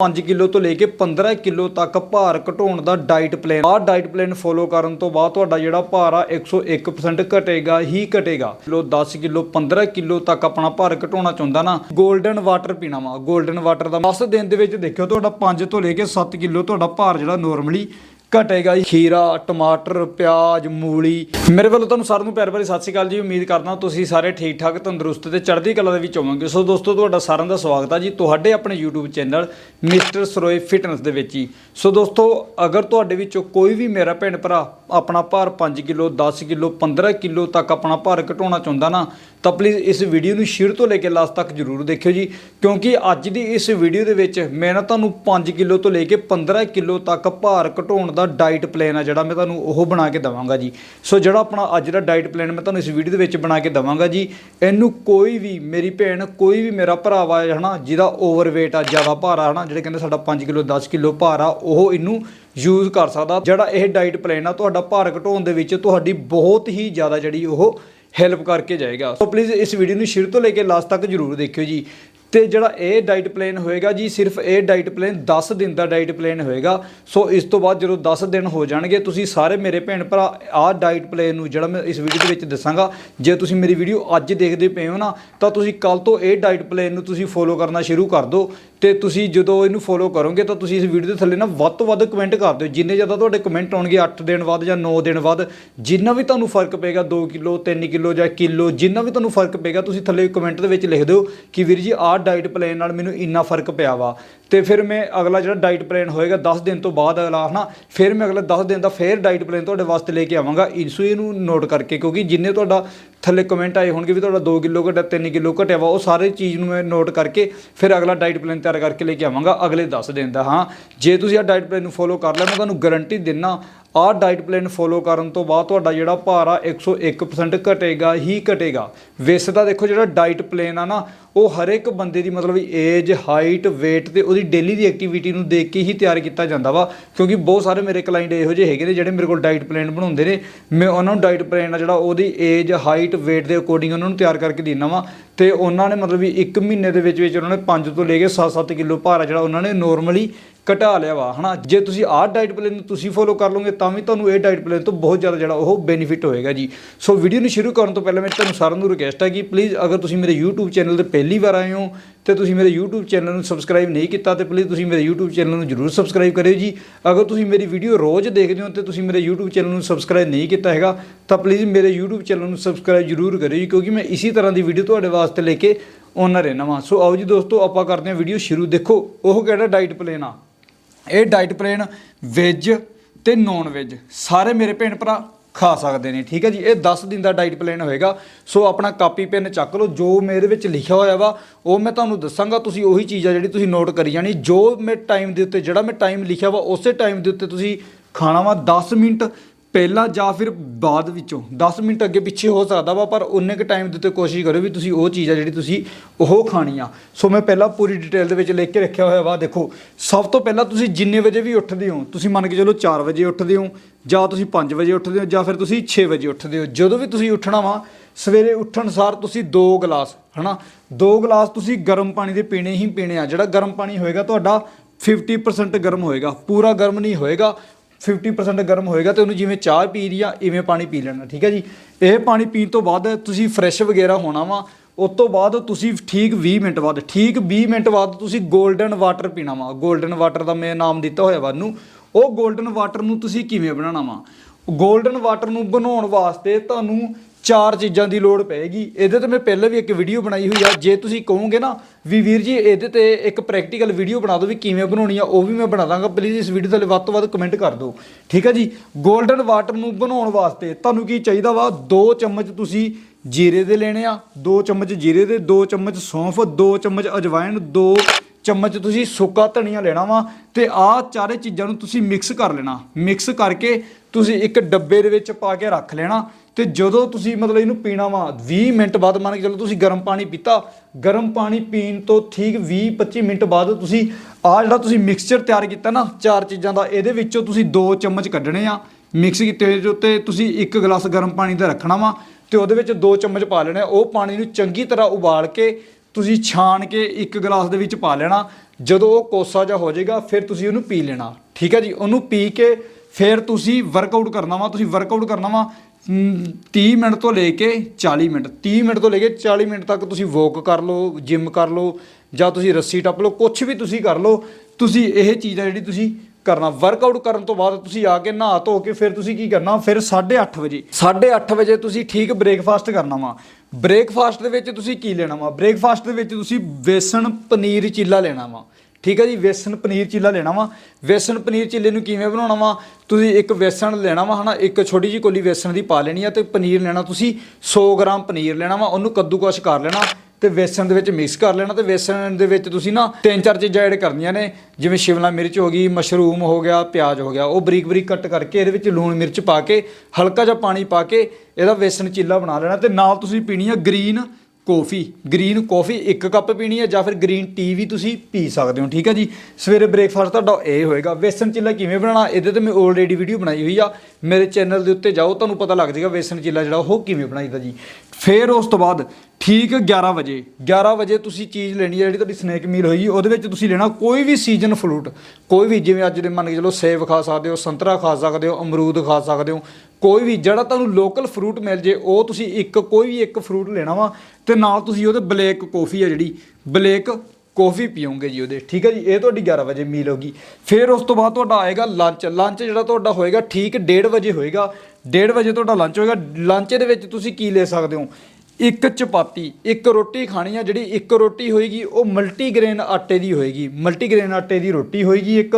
5 kilo ਤੋਂ ਲੈ ਕੇ 15 kilo ਤੱਕ ਭਾਰ ਘਟਾਉਣ ਦਾ ਡਾਈਟ ਪਲਾਨ। ਆਹ ਡਾਈਟ ਪਲਾਨ ਫੋਲੋ ਕਰਨ ਤੋਂ ਬਾਅਦ ਤੁਹਾਡਾ ਜਿਹੜਾ ਭਾਰ ਆ 101% ਘਟੇਗਾ, ਹੀ ਘਟੇਗਾ। ਕਿਲੋ 10 ਕਿਲੋ 15 ਕਿਲੋ ਤੱਕ ਆਪਣਾ ਭਾਰ ਘਟਾਉਣਾ ਚਾਹੁੰਦਾ ਨਾ 골ਡਨ ਵਾਟਰ ਪੀਣਾ ਵਾ। 골ਡਨ ਵਾਟਰ ਦਾ 10 ਦਿਨ ਦੇ ਵਿੱਚ ਦੇਖਿਓ, ਤੁਹਾਡਾ 5 ਤੋਂ ਲੈ ਕੇ 7 ਕਿਲੋ ਤੁਹਾਡਾ ਭਾਰ ਜਿਹੜਾ ਨੋਰਮਲੀ ਘਟੇਗਾ ਜੀ, ਖੀਰਾ, ਟਮਾਟਰ, ਪਿਆਜ਼, ਮੂਲੀ। ਮੇਰੇ ਵੱਲੋਂ ਤੁਹਾਨੂੰ ਸਾਰਿਆਂ ਨੂੰ ਪਿਆਰ ਭਰੀ ਸਤਿ ਸ਼੍ਰੀ ਅਕਾਲ ਜੀ। ਉਮੀਦ ਕਰਦਾ ਤੁਸੀਂ ਸਾਰੇ ਠੀਕ ਠਾਕ ਤੰਦਰੁਸਤ ਤੇ ਚੜ੍ਹਦੀ ਕਲਾ ਦੇ ਵਿੱਚ ਹੋਵੋਗੇ। ਸੋ ਦੋਸਤੋ, ਤੁਹਾਡਾ ਸਾਰਿਆਂ ਦਾ ਸਵਾਗਤ ਹੈ ਜੀ ਤੁਹਾਡੇ ਆਪਣੇ YouTube channel mister Saroye fitness ਦੇ ਵਿੱਚ ਜੀ ਸੋ ਦੋਸਤੋ, ਅਗਰ ਤੁਹਾਡੇ ਵਿੱਚੋਂ ਕੋਈ ਵੀ ਮੇਰਾ ਭੈਣ ਭਰਾ ਆਪਣਾ ਭਾਰ 5 ਕਿਲੋ 10 ਕਿਲੋ 15 ਕਿਲੋ ਤੱਕ ਆਪਣਾ ਭਾਰ ਘਟਾਉਣਾ ਚਾਹੁੰਦਾ ਨਾ, ਤਾਂ ਪਲੀਜ਼ ਇਸ ਵੀਡੀਓ ਨੂੰ ਸ਼ੁਰੂ ਤੋਂ ਲੈ ਕੇ ਲਾਸਟ ਤੱਕ ਜਰੂਰ ਦੇਖਿਓ ਜੀ, ਕਿਉਂਕਿ ਅੱਜ ਦੀ ਇਸ ਵੀਡੀਓ ਦੇ ਵਿੱਚ ਮੈਂ ਨਾ ਤੁਹਾਨੂੰ 5 ਕਿਲੋ ਤੋਂ ਲੈ ਕੇ 15 ਕਿਲੋ ਤੱਕ ਭਾਰ ਘਟਾਉਣ ਦਾ ਡਾਈਟ ਪਲਾਨ ਆ ਜਿਹੜਾ ਮੈਂ ਤੁਹਾਨੂੰ ਉਹ ਬਣਾ ਕੇ ਦਵਾਂਗਾ ਜੀ। ਸੋ ਜਿਹੜਾ ਆਪਣਾ ਅੱਜ ਦਾ ਡਾਈਟ ਪਲਾਨ ਮੈਂ ਤੁਹਾਨੂੰ ਇਸ ਵੀਡੀਓ ਦੇ ਵਿੱਚ ਬਣਾ ਕੇ ਦਵਾਂਗਾ ਜੀ, ਇਹਨੂੰ ਕੋਈ ਵੀ ਮੇਰੀ ਭੈਣ, ਕੋਈ ਵੀ ਮੇਰਾ ਭਰਾ ਵਾ ਹਨਾ ਜਿਹਦਾ ਓਵਰਵੇਟ ਆ, ਜ਼ਿਆਦਾ ਭਾਰ ਆ, ਹਨਾ, ਜਿਹੜੇ ਕਹਿੰਦੇ ਸਾਡਾ 5 ਕਿਲੋ 10 ਕਿਲੋ ਭਾਰ ਆ, ਉਹ ਇਹਨੂੰ ਯੂਜ਼ ਕਰ ਸਕਦਾ। ਜਿਹੜਾ ਇਹ ਡਾਈਟ ਪਲਾਨ ਆ, ਤੁਹਾਡਾ ਭਾਰ ਘਟਾਉਣ ਦੇ ਵਿੱਚ ਤੁਹਾਡੀ ਬਹੁਤ ਹੀ ਜ਼ਿਆਦਾ ਜਿਹੜੀ ਉਹ ਹੈਲਪ ਕਰਕੇ ਜਾਏਗਾ। ਸੋ ਪਲੀਜ਼ ਇਸ ਵੀਡੀਓ ਨੂੰ ਸ਼ੁਰੂ ਤੋਂ ਲੈ ਕੇ ਲਾਸਟ ਤੱਕ ਜਰੂਰ ਦੇਖਿਓ ਜੀ। ਤੇ ਜਿਹੜਾ ਇਹ ਡਾਈਟ ਪਲਾਨ ਹੋਏਗਾ ਜੀ, ਸਿਰਫ ਇਹ ਡਾਈਟ ਪਲਾਨ 10 ਦਿਨ ਦਾ ਡਾਈਟ ਪਲਾਨ ਹੋਏਗਾ। ਸੋ ਇਸ ਤੋਂ ਬਾਅਦ ਜਦੋਂ 10 ਦਿਨ ਹੋ ਜਾਣਗੇ, ਤੁਸੀਂ ਸਾਰੇ ਮੇਰੇ ਭੈਣ ਭਰਾ ਆਹ ਡਾਈਟ ਪਲਾਨ ਨੂੰ ਜਿਹੜਾ ਮੈਂ ਇਸ ਵੀਡੀਓ ਦੇ ਵਿੱਚ ਦੱਸਾਂਗਾ। ਜੇ ਤੁਸੀਂ ਮੇਰੀ ਵੀਡੀਓ ਅੱਜ ਦੇਖਦੇ ਪਏ ਹੋ ਨਾ, ਤਾਂ ਤੁਸੀਂ ਕੱਲ ਤੋਂ ਇਹ ਡਾਈਟ ਪਲਾਨ ਨੂੰ ਤੁਸੀਂ ਫੋਲੋ ਕਰਨਾ ਸ਼ੁਰੂ ਕਰ ਦਿਓ। ਤੇ ਤੁਸੀਂ ਜਦੋਂ ਇਹਨੂੰ ਫੋਲੋ ਕਰੋਗੇ, ਤਾਂ ਤੁਸੀਂ ਇਸ ਵੀਡੀਓ ਦੇ ਥੱਲੇ ਨਾ ਵੱਧ ਤੋਂ ਵੱਧ ਕਮੈਂਟ ਕਰ ਦਿਓ। ਜਿੰਨੇ ਜ਼ਿਆਦਾ ਤੁਹਾਡੇ ਕਮੈਂਟ ਆਉਣਗੇ 8 ਦਿਨ ਬਾਅਦ ਜਾਂ 9 ਦਿਨ ਬਾਅਦ ਜਿੰਨਾ ਵੀ ਤੁਹਾਨੂੰ ਫ਼ਰਕ ਪਏਗਾ 2 ਕਿਲੋ 3 ਕਿਲੋ ਜਾਂ ਕਿਲੋ, ਜਿੰਨਾ ਵੀ ਤੁਹਾਨੂੰ ਫ਼ਰਕ ਪਏਗਾ, ਤੁਸੀਂ ਥੱਲੇ ਕਮੈਂਟ ਦੇ ਵਿੱਚ ਲਿਖ ਦਿਓ ਕਿ ਵੀਰ ਜੀ, ਆਹ ਡਾਈਟ ਪਲਾਨ ਨਾਲ ਮੈਨੂੰ ਇੰਨਾ ਫ਼ਰਕ ਪਿਆ ਵਾ। ਤੇ ਫਿਰ ਮੈਂ ਅਗਲਾ ਜਿਹੜਾ ਡਾਈਟ ਪਲਾਨ ਹੋਏਗਾ 10 ਦਿਨ ਤੋਂ ਬਾਅਦ ਅਗਲਾ, ਹਨਾ, ਫਿਰ ਮੈਂ ਅਗਲਾ 10 ਦਿਨ ਦਾ ਫੇਰ ਡਾਈਟ ਪਲਾਨ ਤੁਹਾਡੇ ਵਾਸਤੇ ਲੈ ਕੇ ਆਵਾਂਗਾ। ਇਸ ਨੂੰ ਨੋਟ ਕਰਕੇ, ਕਿਉਂਕਿ ਜਿੰਨੇ ਤੁਹਾਡਾ ਥੱਲੇ ਕਮੈਂਟ ਆਏ ਹੋਣਗੇ ਵੀ ਤੁਹਾਡਾ 2 ਕਿਲੋ ਘਟਿਆ 3 ਕਿਲੋ ਘਟਿਆ ਵਾ, ਉਹ ਸਾਰੇ ਚੀਜ਼ ਨੂੰ ਮੈਂ ਨੋਟ ਕਰਕੇ ਫਿਰ ਅਗਲਾ ਡਾਈਟ ਪਲਾਨ ਤਿਆਰ ਕਰਕੇ ਲੈ ਕੇ ਆਵਾਂਗਾ ਅਗਲੇ 10 ਦਿਨ ਦਾ, ਹਾਂ। ਜੇ ਤੁਸੀਂ ਆ ਡਾਈਟ ਪਲਾਨ ਨੂੰ ਫੋਲੋ ਕਰ ਲਿਆ, ਮੈਂ ਤੁਹਾਨੂੰ ਗਾਰੰਟੀ ਦਿੰਨਾ, ਆਹ ਡਾਈਟ ਪਲਾਨ ਫੋਲੋ ਕਰਨ ਤੋਂ ਬਾਅਦ ਤੁਹਾਡਾ ਜਿਹੜਾ ਭਾਰ ਆ 101% ਘਟੇਗਾ, ਹੀ ਘਟੇਗਾ। ਵੈਸੇ ਤਾਂ ਦੇਖੋ ਜਿਹੜਾ ਡਾਈਟ ਪਲਾਨ ਆ ਨਾ, ਉਹ ਹਰ ਇੱਕ ਬੰਦੇ ਦੀ ਮਤਲਬ ਏਜ ਹਾਈਟ weight ਤੇ ਉਹਦੀ ਡੇਲੀ ਦੀ ਐਕਟੀਵਿਟੀ ਨੂੰ ਦੇਖ ਕੇ ਹੀ ਤਿਆਰ ਕੀਤਾ ਜਾਂਦਾ ਵਾ, ਕਿਉਂਕਿ ਬਹੁਤ ਸਾਰੇ ਮੇਰੇ ਕਲਾਇੰਟ ਇਹੋ ਜਿਹੇ ਹੈਗੇ ਨੇ ਜਿਹੜੇ ਮੇਰੇ ਕੋਲ ਡਾਈਟ ਪਲਾਨ ਬਣਾਉਂਦੇ ਨੇ। ਮੈਂ ਉਹਨਾਂ ਨੂੰ ਡਾਈਟ ਪਲਾਨ ਆ ਜਿਹੜਾ ਉਹਦੀ ਏਜ ਹਾਈਟ weight ਦੇ ਅਕੋਰਡਿੰਗ ਉਹਨਾਂ ਨੂੰ ਤਿਆਰ ਕਰਕੇ ਦਿੰਦਾ ਵਾ। ਤੇ ਉਹਨਾਂ ਨੇ ਮਤਲਬ ਵੀ 1 ਮਹੀਨੇ ਦੇ ਵਿੱਚ ਵਿੱਚ ਉਹਨਾਂ ਨੇ 5 ਤੋਂ ਲੈ ਕੇ 7-7 ਕਿਲੋ ਭਾਰ ਆ ਜਿਹੜਾ ਉਹਨਾਂ ਨੇ ਨੋਰਮਲੀ ਘਟਾ ਲਿਆ ਵਾ, ਹਨਾ? ਜੇ ਤੁਸੀਂ ਆਹ ਡਾਈਟ ਪਲਾਨ ਨੂੰ ਤੁਸੀਂ ਫੋਲੋ ਕਰ ਲਓਗੇ, ਤਾਂ ਵੀ ਤੁਹਾਨੂੰ ਇਹ ਡਾਈਟ ਪਲਾਨ ਤੋਂ ਬਹੁਤ ਜ਼ਿਆਦਾ ਜਿਹੜਾ ਉਹ ਬੈਨੀਫਿਟ ਹੋਏਗਾ ਜੀ। ਸੋ ਵੀਡੀਓ ਨੂੰ ਸ਼ੁਰੂ ਕਰਨ ਤੋਂ ਪਹਿਲਾਂ ਮੈਂ ਤੁਹਾਨੂੰ ਸਾਰਿਆਂ ਨੂੰ ਰਿਕਵੈਸਟ ਹੈ ਕਿ ਪਲੀਜ਼ ਅਗਰ ਤੁਸੀਂ ਮੇਰੇ YouTube ਚੈਨਲ ਤੇ ਪਹਿਲੀ ਵਾਰ ਆਏ ਹੋ, ਤੇ ਤੁਸੀਂ ਮੇਰੇ YouTube ਚੈਨਲ ਨੂੰ ਸਬਸਕ੍ਰਾਈਬ ਨਹੀਂ ਕੀਤਾ, ਤੇ ਪਲੀਜ਼ ਤੁਸੀਂ ਮੇਰੇ YouTube ਚੈਨਲ ਨੂੰ ਜਰੂਰ ਸਬਸਕ੍ਰਾਈਬ ਕਰਿਓ ਜੀ। ਅਗਰ ਤੁਸੀਂ ਮੇਰੀ ਵੀਡੀਓ ਰੋਜ਼ ਦੇਖਦੇ ਹੋ, ਤੇ ਤੁਸੀਂ ਮੇਰੇ YouTube ਚੈਨਲ ਨੂੰ ਸਬਸਕ੍ਰਾਈਬ ਨਹੀਂ ਕੀਤਾ ਹੈਗਾ, ਤਾਂ ਪਲੀਜ਼ ਮੇਰੇ YouTube ਚੈਨਲ ਨੂੰ ਸਬਸਕ੍ਰਾਈਬ ਜਰੂਰ ਕਰਿਓ ਜੀ, ਕਿਉਂਕਿ ਮੈਂ ਇਸੇ ਤਰ੍ਹਾਂ ਦੀ ਵੀਡੀਓ ਤੁਹਾਡੇ ਵਾਸਤੇ ਲੈ ਕੇ ਆਉਣਾ ਰਹਿਣਾ ਵਾਂ। ਸੋ ਆਓ ਜੀ ਦੋਸਤੋ, ਆਪਾਂ ਕਰਦੇ ਹਾਂ ਵੀਡੀਓ ਸ਼ੁਰੂ। ਦੇਖੋ, ਉਹ ਕਿਹੜਾ ਡਾਈਟ ਪਲਾਨ ਆ? ਇਹ ਡਾਈਟ ਪਲਾਨ ਵੈਜ ਤੇ ਨੌਨ ਵੈਜ ਸਾਰੇ ਮੇਰੇ ਭੈਣ ਭਰਾ ਖਾ ਸਕਦੇ ਨੇ, ਠੀਕ ਹੈ ਜੀ? ਇਹ 10 ਦਿਨ ਦਾ ਡਾਈਟ ਪਲਾਨ ਹੋਏਗਾ, ਸੋ ਆਪਣਾ ਕਾਪੀ ਪੈਨ ਚੱਕ ਲਓ, ਜੋ ਮੇਰੇ ਵਿੱਚ ਲਿਖਿਆ ਹੋਇਆ ਵਾ, ਉਹ ਮੈਂ ਤੁਹਾਨੂੰ ਦੱਸਾਂਗਾ, ਤੁਸੀਂ ਉਹੀ ਚੀਜ਼ ਆ ਜਿਹੜੀ ਤੁਸੀਂ ਨੋਟ ਕਰੀ ਜਾਣੀ, ਜੋ ਮੈਂ ਟਾਈਮ ਦੇ ਉੱਤੇ, ਜਿਹੜਾ ਮੈਂ ਟਾਈਮ ਲਿਖਿਆ ਵਾ, ਉਸੇ ਟਾਈਮ ਦੇ ਉੱਤੇ ਤੁਸੀਂ ਖਾਣਾ ਵਾ 10 ਮਿੰਟ ਪਹਿਲਾਂ ਜਾਂ ਫਿਰ ਬਾਅਦ ਵਿੱਚੋਂ 10 ਮਿੰਟ ਅੱਗੇ ਪਿੱਛੇ ਹੋ ਸਕਦਾ ਵਾ, ਪਰ ਉਨੇ ਕੁ ਟਾਈਮ ਦੇ ਉੱਤੇ ਕੋਸ਼ਿਸ਼ ਕਰੋ ਵੀ ਤੁਸੀਂ ਉਹ ਚੀਜ਼ ਆ ਜਿਹੜੀ ਤੁਸੀਂ ਉਹ ਖਾਣੀ ਆ। ਸੋ ਮੈਂ ਪਹਿਲਾਂ ਪੂਰੀ ਡਿਟੇਲ ਦੇ ਵਿੱਚ ਲਿਖ ਕੇ ਰੱਖਿਆ ਹੋਇਆ ਵਾ, ਦੇਖੋ, ਸਭ ਤੋਂ ਪਹਿਲਾਂ ਤੁਸੀਂ ਜਿੰਨੇ ਵਜੇ ਵੀ ਉੱਠਦੇ ਹੋ, ਤੁਸੀਂ ਮੰਨ ਕੇ ਚਲੋ 4 ਵਜੇ ਉੱਠਦੇ ਹੋ, ਜਾਂ ਤੁਸੀਂ 5 ਵਜੇ ਉੱਠਦੇ ਹੋ, ਜਾਂ ਫਿਰ ਤੁਸੀਂ 6 ਵਜੇ ਉੱਠਦੇ ਹੋ, ਜਦੋਂ ਵੀ ਤੁਸੀਂ ਉੱਠਣਾ ਵਾ, ਸਵੇਰੇ ਉੱਠਣ ਸਾਰ ਤੁਸੀਂ 2 ਗਲਾਸ, ਹਨਾ? 2 ਗਲਾਸ ਤੁਸੀਂ ਗਰਮ ਪਾਣੀ ਦੇ ਪੀਣੇ ਹੀ ਪੀਣੇ ਆ, ਜਿਹੜਾ ਗਰਮ ਪਾਣੀ ਹੋਏਗਾ ਤੁਹਾਡਾ 50% ਗਰਮ ਹੋਏਗਾ, ਪੂਰਾ ਗਰਮ ਨਹੀਂ ਹੋਏਗਾ। 50% ਗਰਮ ਹੋਏਗਾ ਤੇ ਉਹਨੂੰ ਜਿਵੇਂ ਚਾਹ ਪੀ ਰਹੀ ਆ, ਇਵੇਂ ਪਾਣੀ ਪੀ ਲੈਣਾ, ਠੀਕ ਹੈ ਜੀ? ਇਹ ਪਾਣੀ ਪੀਣ ਤੋਂ ਬਾਅਦ ਤੁਸੀਂ ਫਰੈਸ਼ ਵਗੈਰਾ ਹੋਣਾ ਵਾ, ਉਸ ਤੋਂ ਬਾਅਦ ਤੁਸੀਂ ਠੀਕ 20 ਮਿੰਟ ਬਾਅਦ, ਠੀਕ 20 ਮਿੰਟ ਬਾਅਦ ਤੁਸੀਂ 골ਡਨ ਵਾਟਰ ਪੀਣਾ ਵਾ। 골ਡਨ ਵਾਟਰ ਦਾ ਮੈਂ ਨਾਮ ਦਿੱਤਾ ਹੋਇਆ ਵਾ ਨੂੰ ਉਹ 골ਡਨ ਵਾਟਰ ਨੂੰ ਤੁਸੀਂ ਕਿਵੇਂ ਬਣਾਉਣਾ ਵਾ? 골ਡਨ ਵਾਟਰ ਨੂੰ ਬਣਾਉਣ ਵਾਸਤੇ ਤੁਹਾਨੂੰ ਚਾਰ ਚੀਜ਼ਾਂ ਦੀ ਲੋੜ ਪਏਗੀ। ਇਹਦੇ ਤੇ ਮੈਂ ਪਹਿਲਾਂ ਵੀ ਇੱਕ ਵੀਡੀਓ ਬਣਾਈ ਹੋਈ ਆ। ਜੇ ਤੁਸੀਂ ਕਹੋਗੇ ਨਾ ਵੀ ਵੀਰ ਜੀ ਇਹਦੇ ਤੇ ਇੱਕ ਪ੍ਰੈਕਟੀਕਲ ਵੀਡੀਓ ਬਣਾ ਦਿਓ ਵੀ ਕਿਵੇਂ ਬਣਾਉਣੀ ਆ, ਉਹ ਵੀ ਮੈਂ ਬਣਾ ਦਾਂਗਾ। ਪਲੀਜ਼ ਇਸ ਵੀਡੀਓ ਥੱਲੇ ਵੱਧ ਤੋਂ ਵੱਧ ਕਮੈਂਟ ਕਰ ਦਿਓ। ਠੀਕ ਹੈ ਜੀ? 골ਡਨ ਵਾਟਰ ਨੂੰ ਬਣਾਉਣ ਵਾਸਤੇ ਤੁਹਾਨੂੰ ਕੀ ਚਾਹੀਦਾ ਵਾ? 2 ਚਮਚ ਤੁਸੀਂ ਜੀਰੇ ਦੇ ਲੈਣੇ ਆ 2 ਚਮਚ ਜੀਰੇ ਦੇ 2 ਚਮਚ ਸੌਂਫ 2 ਚਮਚ ਅਜਵਾਇਣ 2 ਚਮਚ ਤੁਸੀਂ ਸੁੱਕਾ ਧਨੀਆ ਲੈਣਾ ਵਾ। ਤੇ ਆਹ ਚਾਰੇ ਚੀਜ਼ਾਂ ਨੂੰ ਤੁਸੀਂ ਮਿਕਸ ਕਰ ਲੈਣਾ। ਮਿਕਸ ਕਰਕੇ ਤੁਸੀਂ ਇੱਕ ਡੱਬੇ ਦੇ ਵਿੱਚ ਪਾ ਕੇ ਰੱਖ ਲੈਣਾ ਤੇ ਜਦੋਂ ਤੁਸੀਂ ਮਤਲਬ ਇਹਨੂੰ ਪੀਣਾ ਵਾ 20 ਮਿੰਟ ਬਾਅਦ ਮੰਨ ਕੇ ਚਲੋ ਤੁਸੀਂ ਗਰਮ ਪਾਣੀ ਪੀਤਾ, ਗਰਮ ਪਾਣੀ ਪੀਣ ਤੋਂ ਠੀਕ 20 25 ਮਿੰਟ ਬਾਅਦ ਤੁਸੀਂ ਆਹ ਜਿਹੜਾ ਤੁਸੀਂ ਮਿਕਸਚਰ ਤਿਆਰ ਕੀਤਾ ਨਾ, ਚਾਰ ਚੀਜ਼ਾਂ ਦਾ, ਇਹਦੇ ਵਿੱਚੋਂ ਤੁਸੀਂ 2 ਚਮਚ ਕੱਢਣੇ ਆ। ਮਿਕਸ ਕੀਤੇ ਹੋਏ ਦੇ ਉੱਤੇ ਤੁਸੀਂ ਇੱਕ ਗਲਾਸ ਗਰਮ ਪਾਣੀ ਦਾ ਰੱਖਣਾ ਵਾ ਤੇ ਉਹਦੇ ਵਿੱਚ 2 ਚਮਚ ਪਾ ਲੈਣੇ। ਆ। ਉਹ ਪਾਣੀ ਨੂੰ ਚੰਗੀ ਤਰ੍ਹਾਂ ਉਬਾਲ ਕੇ ਤੁਸੀਂ ਛਾਣ ਕੇ ਇੱਕ ਗਲਾਸ ਦੇ ਵਿੱਚ ਪਾ ਲੈਣਾ। ਜਦੋਂ ਉਹ ਕੋਸਾ ਜਿਹਾ ਹੋ ਜਾਏਗਾ, ਫਿਰ ਤੁਸੀਂ ਉਹਨੂੰ ਪੀ ਲੈਣਾ। ਠੀਕ ਹੈ ਜੀ? ਉਹਨੂੰ ਪੀ ਕੇ ਫਿਰ ਤੁਸੀਂ ਵਰਕਆਊਟ ਕਰਨਾ ਵਾ, ਤੁਸੀਂ ਵਰਕਆਊਟ ਕਰਨਾ ਵਾ 30 ਮਿੰਟ ਤੋਂ ਲੈ ਕੇ 40 ਮਿੰਟ 30 ਮਿੰਟ ਤੋਂ ਲੈ ਕੇ 40 ਮਿੰਟ ਤੱਕ ਤੁਸੀਂ ਵੋਕ ਕਰ ਲਓ ਜਿਮ ਕਰ ਲਓ, ਜਾਂ ਤੁਸੀਂ ਰੱਸੀ ਟੱਪ ਲਓ ਕੁਝ ਵੀ ਤੁਸੀਂ ਕਰ ਲਓ, ਤੁਸੀਂ ਇਹ ਚੀਜ਼ ਆ ਜਿਹੜੀ ਤੁਸੀਂ ਕਰਨਾ। ਵਰਕਆਊਟ ਕਰਨ ਤੋਂ ਬਾਅਦ ਤੁਸੀਂ ਆ ਕੇ ਨਹਾ ਧੋ ਕੇ ਫਿਰ ਤੁਸੀਂ ਕੀ ਕਰਨਾ? ਫਿਰ 8:30 ਵਜੇ 8:30 ਵਜੇ ਤੁਸੀਂ ਠੀਕ ਬ੍ਰੇਕਫਾਸਟ ਕਰਨਾ ਵਾ। ਬ੍ਰੇਕਫਾਸਟ ਦੇ ਵਿੱਚ ਤੁਸੀਂ ਕੀ ਲੈਣਾ ਵਾ? ਬ੍ਰੇਕਫਾਸਟ ਦੇ ਵਿੱਚ ਤੁਸੀਂ ਬੇਸਣ ਪਨੀਰ ਚੀਲਾ ਲੈਣਾ ਵਾ। ਠੀਕ ਹੈ ਜੀ, ਵੇਸਣ ਪਨੀਰ ਚੀਲਾ ਲੈਣਾ ਵਾ। ਵੇਸਣ ਪਨੀਰ ਚੀਲੇ ਨੂੰ ਕਿਵੇਂ ਬਣਾਉਣਾ ਵਾ? ਤੁਸੀਂ ਇੱਕ ਵੇਸਣ ਲੈਣਾ ਵਾ ਹਨਾ, ਇੱਕ ਛੋਟੀ ਜਿਹੀ ਕੋਲੀ ਵੇਸਣ ਦੀ ਪਾ ਲੈਣੀ ਆ ਤੇ ਪਨੀਰ ਲੈਣਾ ਤੁਸੀਂ 100 ਗ੍ਰਾਮ ਪਨੀਰ ਲੈਣਾ ਵਾ, ਉਹਨੂੰ ਕੱਦੂਕਸ਼ ਕਰ ਲੈਣਾ ਤੇ ਵੇਸਣ ਦੇ ਵਿੱਚ ਮਿਕਸ ਕਰ ਲੈਣਾ ਤੇ ਵੇਸਣ ਦੇ ਵਿੱਚ ਤੁਸੀਂ ਨਾ ਤਿੰਨ ਚਾਰ ਚੀਜ਼ਾਂ ਐਡ ਕਰਨੀਆਂ ਨੇ, ਜਿਵੇਂ ਸ਼ਿਮਲਾ ਮਿਰਚ ਹੋ ਗਈ, ਮਸ਼ਰੂਮ ਹੋ ਗਿਆ, ਪਿਆਜ਼ ਹੋ ਗਿਆ, ਉਹ ਬਰੀਕ ਬਰੀਕ ਕੱਟ ਕਰਕੇ ਇਹਦੇ ਵਿੱਚ ਲੂਣ ਮਿਰਚ ਪਾ ਕੇ, ਹਲਕਾ ਜਿਹਾ ਪਾਣੀ ਪਾ ਕੇ ਇਹਦਾ ਵੇਸਣ ਚੀਲਾ ਬਣਾ ਲੈਣਾ ਤੇ ਨਾਲ ਤੁਸੀਂ ਪੀਣੀ ਆ ਗ੍ਰੀਨ ਕੌਫੀ ਗ੍ਰੀਨ ਕੌਫੀ ਇੱਕ ਕੱਪ ਪੀਣੀ ਹੈ ਜਾਂ ਫਿਰ ਗ੍ਰੀਨ ਟੀ ਵੀ ਤੁਸੀਂ ਪੀ ਸਕਦੇ ਹੋ, ਠੀਕ ਹੈ ਜੀ? ਸਵੇਰੇ ਬ੍ਰੇਕਫਾਸਟ ਤੁਹਾਡਾ ਇਹ ਹੋਏਗਾ, ਵੇਸਣ ਚਿੱਲਾ ਕਿਵੇਂ ਬਣਾਉਣਾ, ਇਹਦੇ ਤੇ ਮੈਂ ਆਲਰੇਡੀ ਵੀਡੀਓ ਬਣਾਈ ਹੋਈ ਆ, ਮੇਰੇ ਚੈਨਲ ਦੇ ਉੱਤੇ ਜਾਓ, ਤੁਹਾਨੂੰ ਪਤਾ ਲੱਗ ਜਾਏਗਾ ਵੇਸਣ ਚਿੱਲਾ ਜਿਹੜਾ ਉਹ ਕਿਵੇਂ ਬਣਾਈਦਾ ਜੀ। ਫਿਰ ਉਸ ਤੋਂ ਬਾਅਦ ਠੀਕ 11 ਵਜੇ 11 ਵਜੇ ਤੁਸੀਂ ਚੀਜ਼ ਲੈਣੀ ਹੈ ਜਿਹੜੀ ਤੁਹਾਡੀ ਸਨੈਕ ਮੀਲ ਹੋਈ, ਉਹਦੇ ਵਿੱਚ ਤੁਸੀਂ ਲੈਣਾ ਕੋਈ ਵੀ ਸੀਜ਼ਨ ਫਰੂਟ ਕੋਈ ਵੀ ਜਿਵੇਂ ਅੱਜ ਦੇ ਮੰਨ ਕੇ ਚਲੋ ਸੇਬ ਖਾ ਸਕਦੇ ਹੋ, ਸੰਤਰਾ ਖਾ ਸਕਦੇ ਹੋ, ਅਮਰੂਦ ਖਾ ਸਕਦੇ ਹੋ, ਕੋਈ ਵੀ ਜਿਹੜਾ ਤੁਹਾਨੂੰ ਲੋਕਲ ਫਰੂਟ ਮਿਲ ਜੇ, ਉਹ ਤੁਸੀਂ ਇੱਕ, ਕੋਈ ਵੀ ਇੱਕ ਫਰੂਟ ਲੈਣਾ ਵਾ, ਤੇ ਨਾਲ ਤੁਸੀਂ ਉਹਦੇ ਬਲੈਕ ਕੌਫੀ ਆ ਜਿਹੜੀ, ਬਲੈਕ ਕੌਫੀ ਪੀਓਗੇ ਜੀ ਉਹਦੇ, ਠੀਕ ਹੈ ਜੀ? ਇਹ ਤੁਹਾਡੀ 11 ਵਜੇ ਮੀਲ ਹੋਗੀ। ਫਿਰ ਉਸ ਤੋਂ ਬਾਅਦ ਤੁਹਾਡਾ ਆਏਗਾ ਲੰਚ ਲੰਚ ਜਿਹੜਾ ਤੁਹਾਡਾ ਹੋਏਗਾ, ਠੀਕ 1:30 ਵਜੇ ਹੋਏਗਾ। 1:30 ਵਜੇ ਤੁਹਾਡਾ ਲੰਚ ਹੋਏਗਾ। ਲੰਚ ਦੇ ਵਿੱਚ ਤੁਸੀਂ ਕੀ ਲੈ ਸਕਦੇ ਹੋ? ਇੱਕ ਚਪਾਤੀ, ਇੱਕ ਰੋਟੀ ਖਾਣੀ ਆ, ਜਿਹੜੀ ਇੱਕ ਰੋਟੀ ਹੋਏਗੀ, ਉਹ ਮਲਟੀਗ੍ਰੇਨ ਆਟੇ ਦੀ ਹੋਏਗੀ। ਮਲਟੀਗ੍ਰੇਨ ਆਟੇ ਦੀ ਰੋਟੀ ਹੋਏਗੀ ਇੱਕ।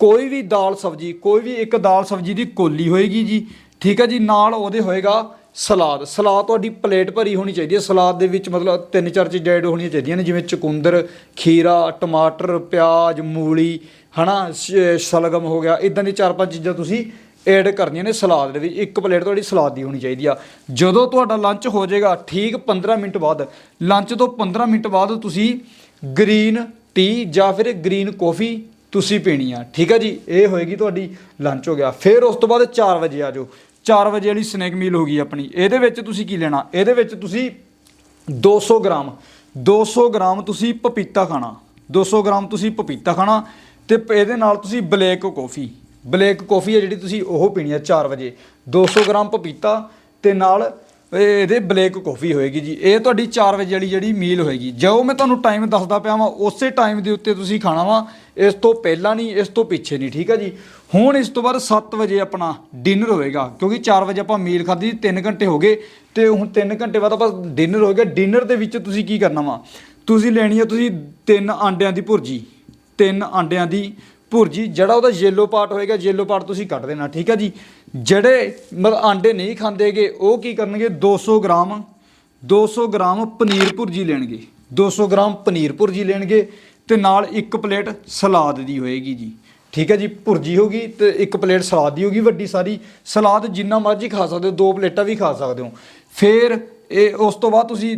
ਕੋਈ ਵੀ ਦਾਲ ਸਬਜੀ, ਕੋਈ ਵੀ ਇੱਕ ਦਾਲ ਸਬਜੀ ਦੀ ਕੋਲੀ ਹੋਏਗੀ ਜੀ। ਠੀਕ ਹੈ ਜੀ? ਨਾਲ ਉਹਦੇ ਹੋਏਗਾ ਸਲਾਦ। ਸਲਾਦ ਤੁਹਾਡੀ ਪਲੇਟ ਭਰੀ ਹੋਣੀ ਚਾਹੀਦੀ ਹੈ। ਸਲਾਦ ਦੇ ਵਿੱਚ ਮਤਲਬ ਤਿੰਨ ਚਾਰ ਚੀਜ਼ਾਂ ਐਡ ਹੋਣੀਆਂ ਚਾਹੀਦੀਆਂ ਨੇ, ਜਿਵੇਂ ਚਕੁੰਦਰ, ਖੀਰਾ, ਟਮਾਟਰ, ਪਿਆਜ਼, ਮੂਲੀ, ਹਨਾ, ਸ਼- ਸ਼ਲਗਮ ਹੋ ਗਿਆ। ਇਦਾਂ ਦੀ ਚਾਰ ਪੰਜ ਚੀਜ਼ਾਂ ਤੁਸੀਂ ਐਡ ਕਰਨੀਆਂ ਨੇ ਸਲਾਦ ਦੇ ਵਿੱਚ। ਇੱਕ ਪਲੇਟ ਤੁਹਾਡੀ ਸਲਾਦ ਦੀ ਹੋਣੀ ਚਾਹੀਦੀ ਆ। ਜਦੋਂ ਤੁਹਾਡਾ ਲੰਚ ਹੋ ਜਾਏਗਾ, ਠੀਕ 15 ਮਿੰਟ ਬਾਅਦ ਲੰਚ ਤੋਂ 15 ਮਿੰਟ ਬਾਅਦ ਤੁਸੀਂ ਗ੍ਰੀਨ ਟੀ ਜਾਂ ਫਿਰ ਗ੍ਰੀਨ ਕੌਫੀ ਤੁਸੀਂ ਪੀਣੀ ਆ। ਠੀਕ ਆ ਜੀ? ਇਹ ਹੋਏਗੀ ਤੁਹਾਡੀ ਲੰਚ ਹੋ ਗਿਆ। ਫਿਰ ਉਸ ਤੋਂ ਬਾਅਦ 4 ਵਜੇ ਆ ਜਾਓ। 4 ਵਜੇ ਵਾਲੀ ਸਨੈਕ ਮੀਲ ਹੋ ਗਈ ਆਪਣੀ। ਇਹਦੇ ਵਿੱਚ ਤੁਸੀਂ ਕੀ ਲੈਣਾ? ਇਹਦੇ ਵਿੱਚ ਤੁਸੀਂ 200 ਗ੍ਰਾਮ। 200 ਗ੍ਰਾਮ ਤੁਸੀਂ ਪਪੀਤਾ ਖਾਣਾ। 200 ਗ੍ਰਾਮ ਤੁਸੀਂ ਪਪੀਤਾ ਖਾਣਾ ਤੇ ਪ- ਇਹਦੇ ਨਾਲ ਤੁਸੀਂ ਬਲੈਕ ਕੌਫੀ। ਬਲੈਕ ਕੌਫੀ ਹੈ ਜਿਹੜੀ ਤੁਸੀਂ ਉਹ ਪੀਣੀ ਹੈ 4 ਵਜੇ। 200 ਗ੍ਰਾਮ ਪਪੀਤਾ ਤੇ ਨਾਲ ਇਹਦੇ ਬਲੈਕ ਕੌਫੀ ਹੋਏਗੀ ਜੀ। ਇਹ ਤੁਹਾਡੀ 4 ਵਜੇ ਵਾਲੀ ਜਿਹੜੀ ਮੀਲ ਹੋਏਗੀ। ਜੋ ਮੈਂ ਤੁਹਾਨੂੰ ਟਾਈਮ ਦੱਸਦਾ ਪਿਆ ਵਾਂ। ਉਸੇ ਟਾਈਮ ਦੇ ਉੱਤੇ ਤੁਸੀਂ ਖਾਣਾ ਵਾ। ਇਸ ਤੋਂ ਪਹਿਲਾਂ ਨਹੀਂ, ਇਸ ਤੋਂ ਪਿੱਛੇ ਨਹੀਂ, ਠੀਕ ਆ ਜੀ? ਹੁਣ ਇਸ ਤੋਂ ਬਾਅਦ 7 ਵਜੇ ਆਪਣਾ ਡਿਨਰ ਹੋਏਗਾ। ਕਿਉਂਕਿ 4 ਵਜੇ ਆਪਾਂ ਮੀਲ ਖਾਧੀ 3 ਘੰਟੇ ਹੋ ਗਏ। ਤੇ ਹੁਣ 3 ਘੰਟੇ ਬਾਅਦ ਆਪਾਂ ਡਿਨਰ ਹੋਏਗਾ ਡਿਨਰ ਦੇ ਵਿੱਚ ਤੁਸੀਂ ਕੀ ਕਰਨਾ ਵਾ? ਤੁਸੀਂ ਲੈਣੀ ਆ ਤੁਸੀਂ ਤਿੰਨ ਆਂਡਿਆਂ ਦੀ ਭੁਰਜੀ। ਤਿੰਨ ਆਂਡਿਆਂ ਦੀ ਭੁਰਜੀ। ਜਿਹੜਾ ਉਹਦਾ ਯੈਲੋ ਪਾਰਟ ਹੋਏਗਾ ਯੈਲੋ ਪਾਰਟ ਤੁਸੀਂ ਕੱਢ ਦੇਣਾ, ਠੀਕ ਆ ਜੀ? ਜਿਹੜੇ ਮਤਲਬ ਆਂਡੇ ਨਹੀਂ ਖਾਂਦੇਗੇ, ਉਹ ਕੀ ਕਰਨਗੇ? 200 ਗ੍ਰਾਮ 200 ਗ੍ਰਾਮ ਪਨੀਰ ਭੁਰਜੀ ਲੈਣਗੇ। 200 ਗ੍ਰਾਮ ਪਨੀਰ ਭੁਰਜੀ ਲੈਣਗੇ ਤੇ ਨਾਲ ਇੱਕ ਪਲੇਟ ਸਲਾਦ ਦੀ ਹੋਏਗੀ ਜੀ। ਠੀਕ ਹੈ ਜੀ, ਭੁਰਜੀ ਹੋਗੀ ਤੇ ਇੱਕ ਪਲੇਟ ਸਲਾਦ ਦੀ ਹੋਗੀ ਵੱਡੀ ਸਾਰੀ। ਸਲਾਦ ਜਿੰਨਾ ਮਰਜ਼ੀ ਖਾ ਸਕਦੇ ਹੋ, ਦੋ ਪਲੇਟਾਂ ਵੀ ਖਾ ਸਕਦੇ ਹੋ। ਫਿਰ ਇਹ ਉਸ ਤੋਂ ਬਾਅਦ ਤੁਸੀਂ